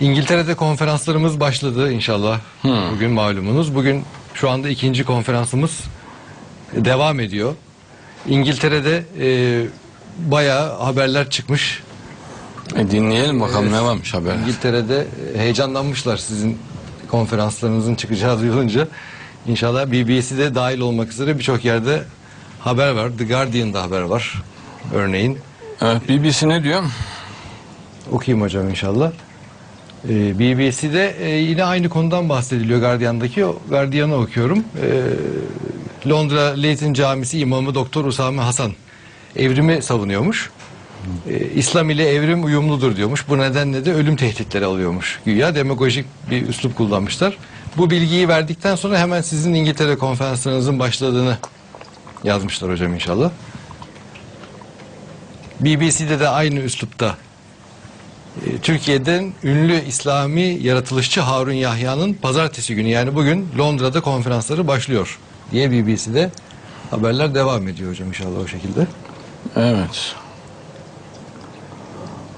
İngiltere'de konferanslarımız başladı inşallah. Bugün malumunuz. Bugün şu anda ikinci konferansımız devam ediyor. İngiltere'de e, bayağı haberler çıkmış. E dinleyelim bakalım ne varmış haber. İngiltere'de e, heyecanlanmışlar sizin konferanslarınızın çıkacağı duyulunca. İnşallah BBC'de dahil olmak üzere birçok yerde haber var. The Guardian'da haber var örneğin. Evet BBC ne diyor? Okuyayım hocam inşallah. Ee, BBC'de e, yine aynı konudan bahsediliyor Guardian'daki. Guardian'ı okuyorum. Ee, Londra Leyton Camisi imamı Doktor Usame Hasan evrimi savunuyormuş. Ee, İslam ile evrim uyumludur diyormuş. Bu nedenle de ölüm tehditleri alıyormuş. Güya demagojik bir üslup kullanmışlar. Bu bilgiyi verdikten sonra hemen sizin İngiltere konferanslarınızın başladığını yazmışlar hocam inşallah. BBC'de de aynı üslupta Türkiye'den ünlü İslami yaratılışçı Harun Yahya'nın pazartesi günü yani bugün Londra'da konferansları başlıyor diye BBC'de haberler devam ediyor hocam inşallah o şekilde. Evet.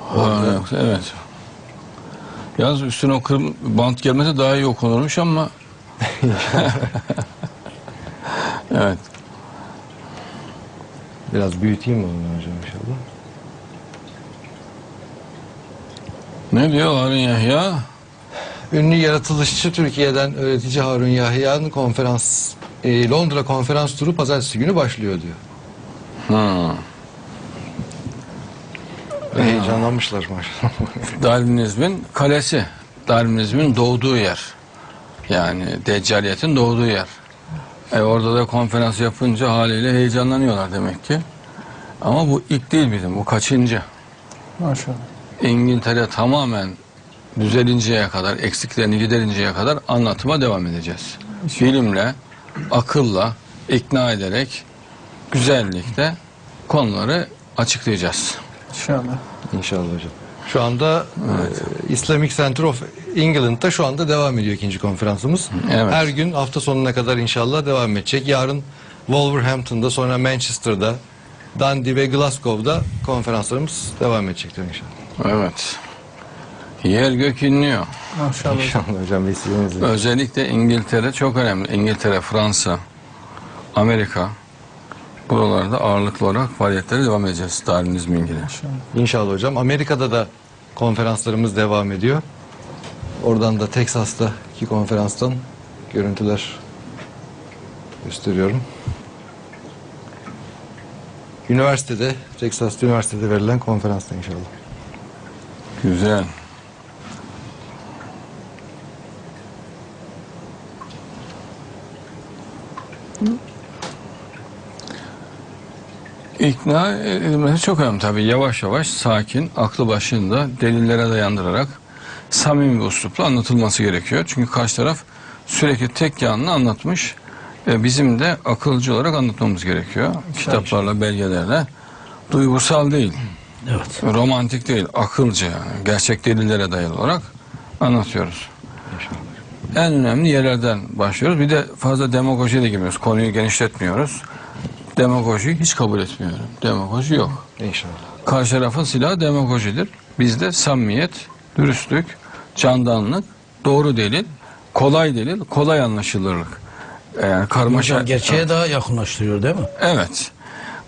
Ha, evet. Yalnız üstüne o kırm bant gelmese daha iyi okunurmuş ama evet. Biraz büyüteyim onu hocam inşallah. Ne diyor Harun Yahya? Ünlü yaratılışçı Türkiye'den öğretici Harun Yahya'nın konferans e, Londra konferans turu pazartesi günü başlıyor diyor. Ha. Heyecanlanmışlar maşallah. Darwinizmin kalesi. Darwinizmin doğduğu yer. Yani deccaliyetin doğduğu yer. E orada da konferans yapınca haliyle heyecanlanıyorlar demek ki. Ama bu ilk değil bizim. Bu kaçıncı? Maşallah. İngiltere tamamen düzelinceye kadar, eksiklerini giderinceye kadar anlatıma devam edeceğiz. Bilimle, akılla, ikna ederek, güzellikle konuları açıklayacağız. İnşallah. İnşallah hocam. Şu anda e, Islamic Center of England'da şu anda devam ediyor ikinci konferansımız. Evet. Her gün hafta sonuna kadar inşallah devam edecek. Yarın Wolverhampton'da sonra Manchester'da Dundee ve Glasgow'da konferanslarımız devam edecektir inşallah. Evet. Yer gök inliyor. Maşallah. İnşallah hocam vesilenizle. Özellikle İngiltere çok önemli. İngiltere, Fransa, Amerika buralarda ağırlıklı olarak faaliyetlere devam edeceğiz Darwinizmle ilgili. İnşallah hocam. Amerika'da da konferanslarımız devam ediyor. Oradan da Teksas'taki konferanstan görüntüler gösteriyorum. Üniversitede, Texas Üniversitede verilen konferansta inşallah. Güzel. İkna edilmesi çok önemli tabii. Yavaş yavaş, sakin, aklı başında delillere dayandırarak samimi bir üslupla anlatılması gerekiyor. Çünkü karşı taraf sürekli tek yanını anlatmış. E, bizim de akılcı olarak anlatmamız gerekiyor. Kitaplarla, belgelerle. Duygusal değil. Evet. Romantik değil, akılcı yani. Gerçek delillere dayalı olarak anlatıyoruz. En önemli yerlerden başlıyoruz. Bir de fazla demagojiye de girmiyoruz. Konuyu genişletmiyoruz. Demagojiyi hiç kabul etmiyorum. Demagoji yok. İnşallah. Karşı tarafın silahı demagojidir. Bizde samimiyet, dürüstlük, candanlık, doğru delil, kolay delil, kolay anlaşılırlık. Yani karmaşa... Hocam gerçeğe daha yakınlaştırıyor değil mi? Evet.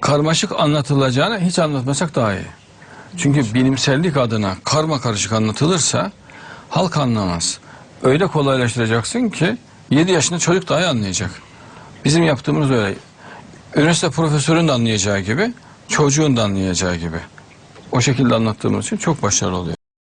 Karmaşık anlatılacağını hiç anlatmasak daha iyi. Çünkü bilimsellik adına karma karışık anlatılırsa halk anlamaz. Öyle kolaylaştıracaksın ki 7 yaşında çocuk dahi anlayacak. Bizim yaptığımız öyle. Üniversite profesörün de anlayacağı gibi, çocuğun da anlayacağı gibi. O şekilde anlattığımız için çok başarılı oluyor.